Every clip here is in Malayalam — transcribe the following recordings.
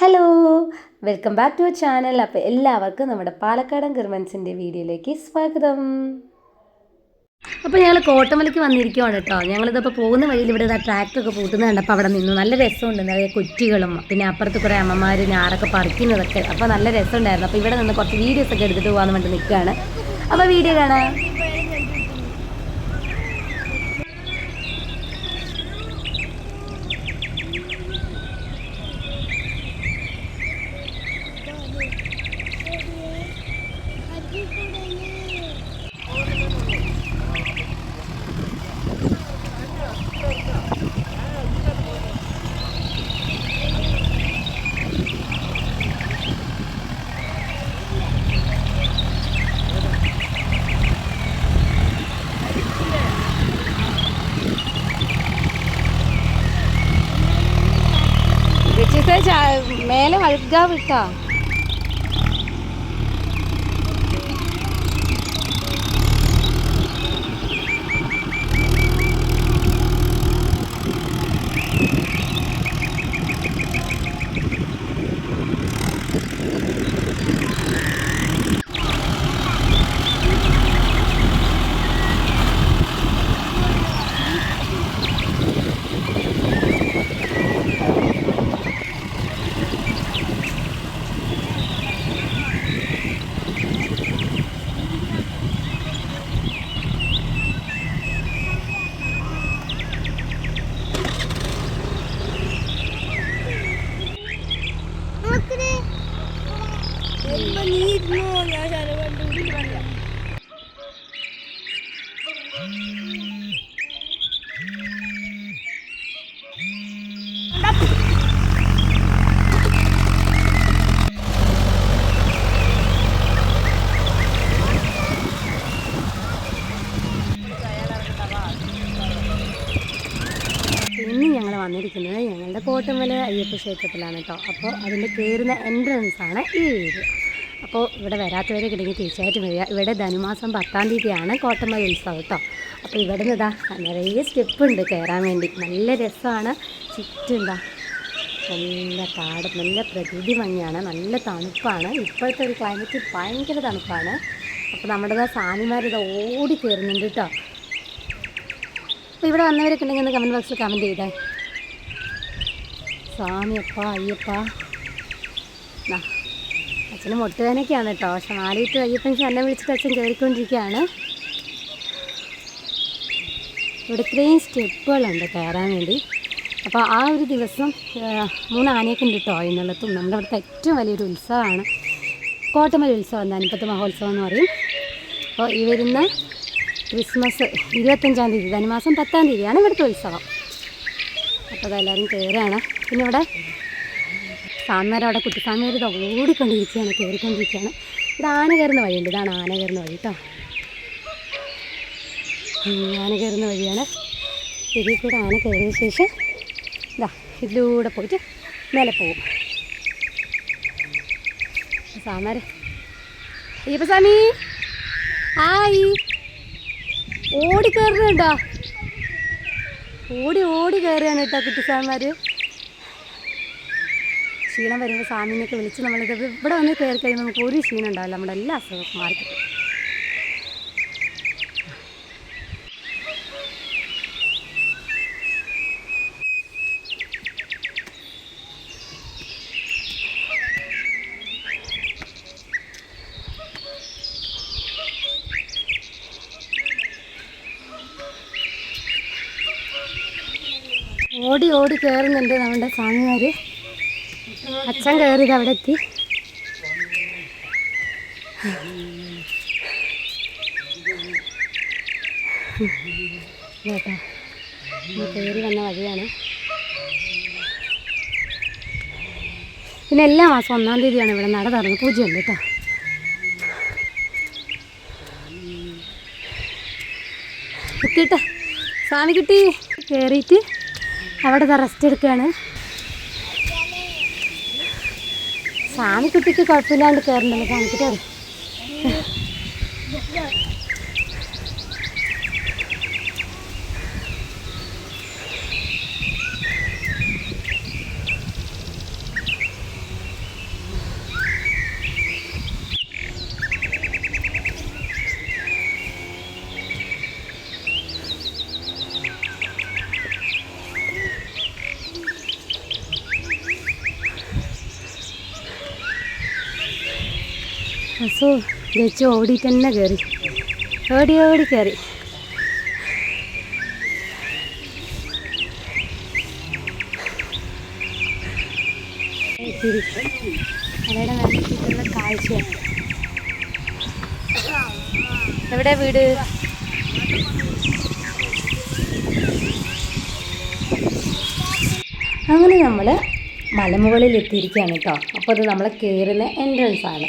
Hello welcome back to channel. അപ്പോൾ എല്ലാവർക്കും നമ്മുടെ പാലക്കാടൻ ഗർമൻസിന്റെ വീഡിയോയിലേക്ക് സ്വാഗതം. അപ്പോൾ ഞങ്ങൾ കോട്ടമലയ്ക്ക് വന്നിരിക്കുവാണ് കേട്ടോ. ഞങ്ങളിതപ്പോൾ പോകുന്ന വഴിയിൽ ഇവിടെ ട്രാക്ടറൊക്കെ പൂട്ടുന്നുണ്ട് കണ്ടപ്പോൾ അവിടെ നിന്നു. നല്ല രസമുണ്ട്. നിറയെ കുറ്റികളും പിന്നെ അപ്പുറത്ത് കുറേ അമ്മമാർ ഞാറൊക്കെ പറിക്കുന്നതൊക്കെ. അപ്പോൾ നല്ല രസമുണ്ടായിരുന്നു. അപ്പോൾ ഇവിടെ നിന്ന് കുറച്ച് വീഡിയോസൊക്കെ എടുത്തിട്ട് പോകാൻ വേണ്ടി നിൽക്കുകയാണ്. അപ്പോൾ വീഡിയോ കാണാം. മേലെ വഴുകാ വിട്ടാ ഇന്ന് ഞങ്ങൾ വന്നിരിക്കുന്നത് ഞങ്ങളുടെ കോട്ടമല അയ്യപ്പ ക്ഷേത്രത്തിലാണ് കേട്ടോ അപ്പോൾ അതിന്റെ കയറുന്ന എൻട്രൻസ് ആണ് ഈ ഏരിയ അപ്പോൾ ഇവിടെ വരാത്തവരെ കിട്ടിയെങ്കിൽ തീർച്ചയായിട്ടും വരിക. ഇവിടെ ധനുമാസം പത്താം തീയതിയാണ് കോട്ടമ്മ ഉത്സവം കേട്ടോ. അപ്പോൾ ഇവിടെ നിന്ന് ഇതാ നിറയെ സ്റ്റെപ്പ് ഉണ്ട് കയറാൻ വേണ്ടി. നല്ല രസമാണ്. ചുറ്റുണ്ടാ നല്ല കാട് നല്ല പ്രകൃതി ഭംഗിയാണ്. നല്ല തണുപ്പാണ്. ഇപ്പോഴത്തെ ഒരു ക്ലൈമറ്റ് ഭയങ്കര തണുപ്പാണ്. അപ്പോൾ നമ്മുടെ സ്വാമിമാരിത് ഓടി കയറുന്നുണ്ട് കേട്ടോ. അപ്പോൾ ഇവിടെ വന്നവരൊക്കെ ഉണ്ടെങ്കിൽ ഒന്ന് കമന്റ് ബോക്സിൽ കമന്റ് ചെയ്തേ. സ്വാമിയപ്പ അയ്യപ്പ. അച്ഛന് മുട്ടുവേനൊക്കെയാണ് കേട്ടോ. പക്ഷെ നാലിട്ട് അയ്യപ്പൻ എന്നെ വിളിച്ചിട്ട് അച്ഛൻ കയറിക്കൊണ്ടിരിക്കുകയാണ്. ഇവിടെ ഇത്രയും സ്റ്റെപ്പുകളുണ്ട് കയറാൻ വേണ്ടി. അപ്പോൾ ആ ഒരു ദിവസം മൂന്ന് ആനയൊക്കെ ഉണ്ട് കേട്ടോ എന്നുള്ളതും നമ്മുടെ ഇവിടുത്തെ ഏറ്റവും വലിയൊരു ഉത്സവമാണ്. കോട്ടമല ഉത്സവം ധനിപ്പത്ത് മഹോത്സവം എന്ന് പറയും. അപ്പോൾ ഈ വരുന്ന ക്രിസ്മസ് ഇരുപത്തഞ്ചാം തീയതി ധനുമാസം പത്താം തീയതിയാണ് ഇവിടുത്തെ ഉത്സവം. അപ്പോൾ അതെല്ലാവരും കയറുകയാണ്. പിന്നെ ഇവിടെ സാമേരം അവിടെ കുട്ടിസാമേർ ഇത് ഓടിക്കൊണ്ടിരിക്കുകയാണ് കയറിക്കൊണ്ടിരിക്കുകയാണ്. ഇത് ആന കയറുന്ന വഴിയുണ്ട്. ഇതാണ് ആന കയറുന്ന വഴി കേട്ടോ. ആന കയറുന്ന വഴിയാണ്. ഇതിൽ കൂടെ ആന കയറിയ ശേഷം ഇതാ ഇതിലൂടെ പോയിട്ട് മേലെ പോവും. സാമാര് അയ്യപ്പ സ്വാമി ഹായ്. ഓടി കയറുന്നുണ്ടോ? ഓടി ഓടി കയറിയാണ് കേട്ടോ കുട്ടിസാന്മാർ ക്ഷീണം വരുമ്പോൾ സ്വാമിനെയൊക്കെ വിളിച്ച് നമ്മളിത് ഇവിടെ വന്ന് കയറി കഴിയുമ്പോൾ നമുക്ക് ഒരു ക്ഷീണം ഉണ്ടാവില്ല. നമ്മുടെ എല്ലാ അസുഖവും മാറിക്കിട്ടും. ഓടി ഓടി കയറുന്നുണ്ട് നമ്മുടെ സ്വാമിമാർ അച്ഛൻ കയറിയത് അവിടെ എത്തി കയറി വന്ന വഴിയാണ്. പിന്നെ എല്ലാ മാസം ഒന്നാം തീയതിയാണ് ഇവിടെ നട തുറന്ന് പൂജയുണ്ട് കേട്ടോ എത്തിയിട്ടെ. സ്വാമി കിട്ടി കയറിയിട്ട് അവിടെ റെസ്റ്റ് എടുക്കുകയാണ് സ്വാമിക്കുട്ടിക്ക് കുഴപ്പമില്ലാണ്ട് കയറുന്നുണ്ട് സ്വാമിക്കുട്ടി അസു ജയിച്ച് ഓടിയിട്ട് തന്നെ കയറി ഓടി ഓടി കയറി തിരി അവയുടെ നല്ല കാഴ്ചയാണ്. എവിടെ വീട്? അങ്ങനെ നമ്മൾ മലമുകളിൽ എത്തിയിരിക്കുകയാണ് കേട്ടോ. അപ്പോൾ അത് നമ്മളെ കയറുന്ന എൻട്രൻസ് ആണ്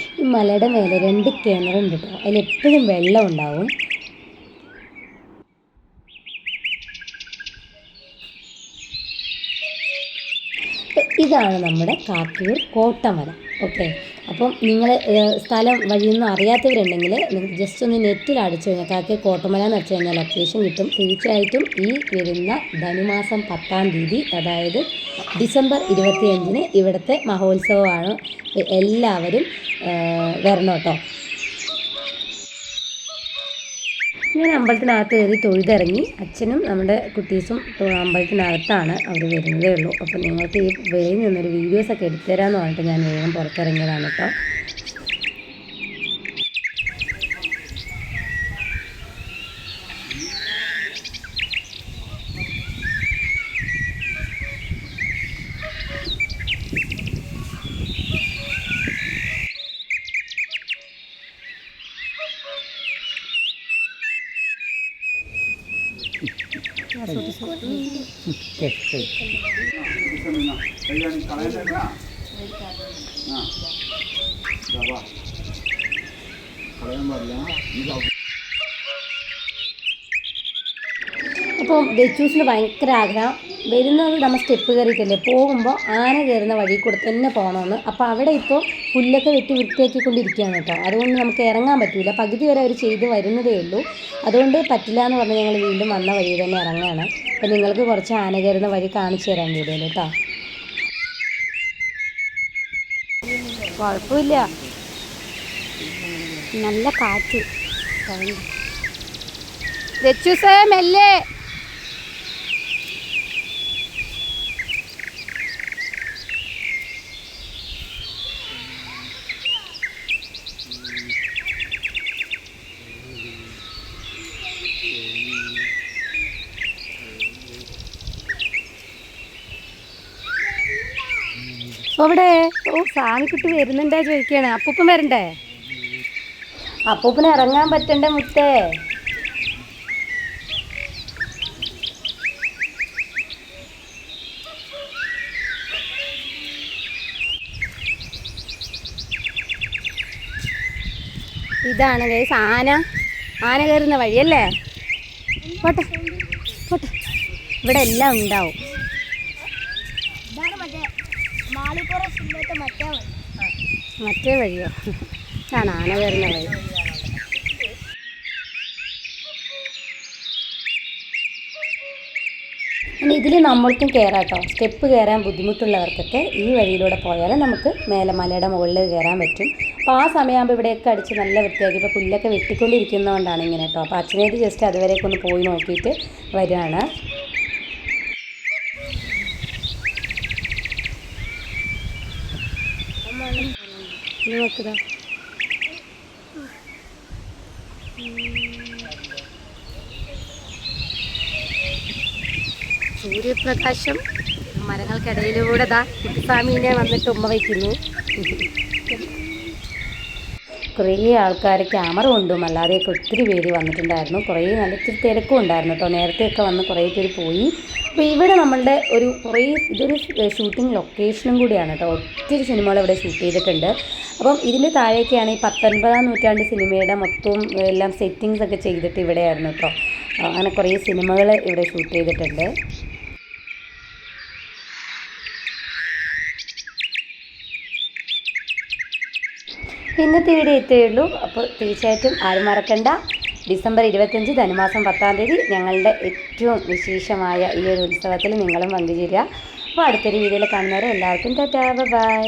ഈ മലയുടെ മേലെ രണ്ട് കിണറുണ്ട് കേട്ടോ അതിൽ എപ്പോഴും വെള്ളം ഉണ്ടാവും. ഇതാണ് നമ്മുടെ കാക്കയൂർ കോട്ടമല. ഓക്കെ. അപ്പം നിങ്ങൾ സ്ഥലം വഴിയൊന്നും അറിയാത്തവരുണ്ടെങ്കിൽ ജസ്റ്റ് ഒന്ന് നെറ്റിൽ അടിച്ചു കഴിഞ്ഞാൽ കാക്കെ കോട്ടമല എന്ന് അടിച്ചു കഴിഞ്ഞാൽ ലൊക്കേഷൻ കിട്ടും. തീർച്ചയായിട്ടും ഈ വരുന്ന ധനുമാസം പത്താം തീയതി അതായത് ഡിസംബർ ഇരുപത്തിയഞ്ചിന് ഇവിടുത്തെ മഹോത്സവമാണ്. എല്ലാവരും വരണം കേട്ടോ ഞാൻ അമ്പലത്തിനകത്ത് കയറി തൊഴുതിറങ്ങി അച്ഛനും നമ്മുടെ കുട്ടീസും അമ്പലത്തിനകത്താണ് അവർ വരുന്നതേ ഉള്ളൂ. അപ്പം നിങ്ങൾക്ക് ഈ വെളിയിൽ നിന്നൊരു വീഡിയോസൊക്കെ എടുത്തു തരാമെന്ന് പറഞ്ഞിട്ട് ഞാൻ വേഗം പുറത്തിറങ്ങിയതാണ് കേട്ടോ. അപ്പോൾ ബെച്ചൂസിന് ഭയങ്കര ആഗ്രഹം. വരുന്നത് നമ്മൾ സ്റ്റെപ്പ് കയറിയിട്ടല്ലേ? പോകുമ്പോൾ ആന കയറുന്ന വഴി കൂടെ തന്നെ പോകണമെന്ന് അപ്പോൾ അവിടെ ഇപ്പോൾ പുല്ലൊക്കെ വെട്ടി വൃത്തിയാക്കിക്കൊണ്ടിരിക്കുകയാണ് കേട്ടോ. അതുകൊണ്ട് നമുക്ക് ഇറങ്ങാൻ പറ്റില്ല പകുതി വരെ അവർ ചെയ്ത് വരുന്നതേ ഉള്ളൂ. അതുകൊണ്ട് പറ്റില്ല എന്ന് പറഞ്ഞ് ഞങ്ങൾ വീണ്ടും വന്ന വഴി തന്നെ ഇറങ്ങുകയാണ് അപ്പോൾ നിങ്ങൾക്ക് കുറച്ച് ആന കയറുന്ന വഴി കാണിച്ചു തരാൻ വീഡിയോയിൽ കേട്ടോ. കുഴപ്പമില്ല. നല്ല കാറ്റ്. രച്ചൂസേ മെല്ലെ. അവിടെ ഓ സാമിക്കുട്ടി വരുന്നുണ്ടേ ചോദിക്കാണ്. അപ്പൂപ്പൻ വരണ്ടേ? അപ്പൂപ്പന് ഇറങ്ങാൻ പറ്റണ്ടേ മുത്തേ? ഇതാണ് ഗൈസ് ആന. ആന കയറുന്ന വഴിയല്ലേ? പോട്ടെ പോട്ടെ. ഇവിടെ എല്ലാം ഉണ്ടാവും ഇതാണ് മറ്റേ മാളിപ്പുറ സിനിമത്തെ മറ്റേ വഴി. മറ്റേ വഴിയോ? ആ ആന വരുന്ന വഴി. ഇനി ഇതിൽ നമ്മൾക്കും കയറാം കേട്ടോ സ്റ്റെപ്പ് കയറാൻ ബുദ്ധിമുട്ടുള്ളവർക്കൊക്കെ ഈ വഴിയിലൂടെ പോയാൽ നമുക്ക് മേലെ മലയുടെ മുകളിൽ കയറാൻ പറ്റും. അപ്പോൾ ആ സമയമാകുമ്പോൾ ഇവിടെയൊക്കെ അടിച്ച് നല്ല വൃത്തിയാക്കി ഇപ്പോൾ പുല്ലൊക്കെ വെട്ടിക്കൊണ്ടിരിക്കുന്നതുകൊണ്ടാണ് ഇങ്ങനെ കേട്ടോ. അപ്പോൾ അച്ഛനേത് ജസ്റ്റ് അതുവരെയൊക്കെ ഒന്ന് പോയി നോക്കിയിട്ട് വരികയാണ്. ഇത് നോക്കുക സൂര്യപ്രകാശം മരങ്ങൾക്കിടയിലൂടെ ദാ കുട്ടിസ്വാമീനെ വന്നിട്ട് ഉമ്മ വയ്ക്കുന്നു. കുറേ ആൾക്കാർ ക്യാമറ കൊണ്ടും അല്ലാതെയൊക്കെ ഒത്തിരി പേര് വന്നിട്ടുണ്ടായിരുന്നു. കുറേ നല്ല ഇത്തിരി തിരക്കും ഉണ്ടായിരുന്നു കേട്ടോ നേരത്തെയൊക്കെ വന്ന് കുറേ പേര് പോയി. അപ്പോൾ ഇവിടെ നമ്മളുടെ ഒരു കുറേ ഇതൊരു ഷൂട്ടിംഗ് ലൊക്കേഷനും കൂടിയാണ് കേട്ടോ ഒത്തിരി സിനിമകൾ ഇവിടെ ഷൂട്ട് ചെയ്തിട്ടുണ്ട്. അപ്പം ഇതിന്റെ താഴേക്കാണ് ഈ പത്തൊൻപതാം നൂറ്റാണ്ട് സിനിമയുടെ മൊത്തവും എല്ലാം സെറ്റിങ്സ് ഒക്കെ ചെയ്തിട്ട് ഇവിടെയായിരുന്നു കേട്ടോ അങ്ങനെ കുറേ സിനിമകൾ ഇവിടെ ഷൂട്ട് ചെയ്തിട്ടുണ്ട്. ഇന്നത്തെ വീഡിയോ ഇത്രയേ ഉള്ളൂ. അപ്പോൾ തീർച്ചയായിട്ടും ആരും മറക്കണ്ട. ഡിസംബർ ഇരുപത്തഞ്ച് ധനുമാസം പത്താം തീയതി ഞങ്ങളുടെ ഏറ്റവും വിശേഷമായ ഈ ഒരു ഉത്സവത്തിൽ നിങ്ങളും പങ്കുചേരുക. അപ്പോൾ അടുത്തൊരു വീഡിയോയിൽ കാണുന്നവരെ എല്ലാവർക്കും ടാറ്റാ. ബൈ.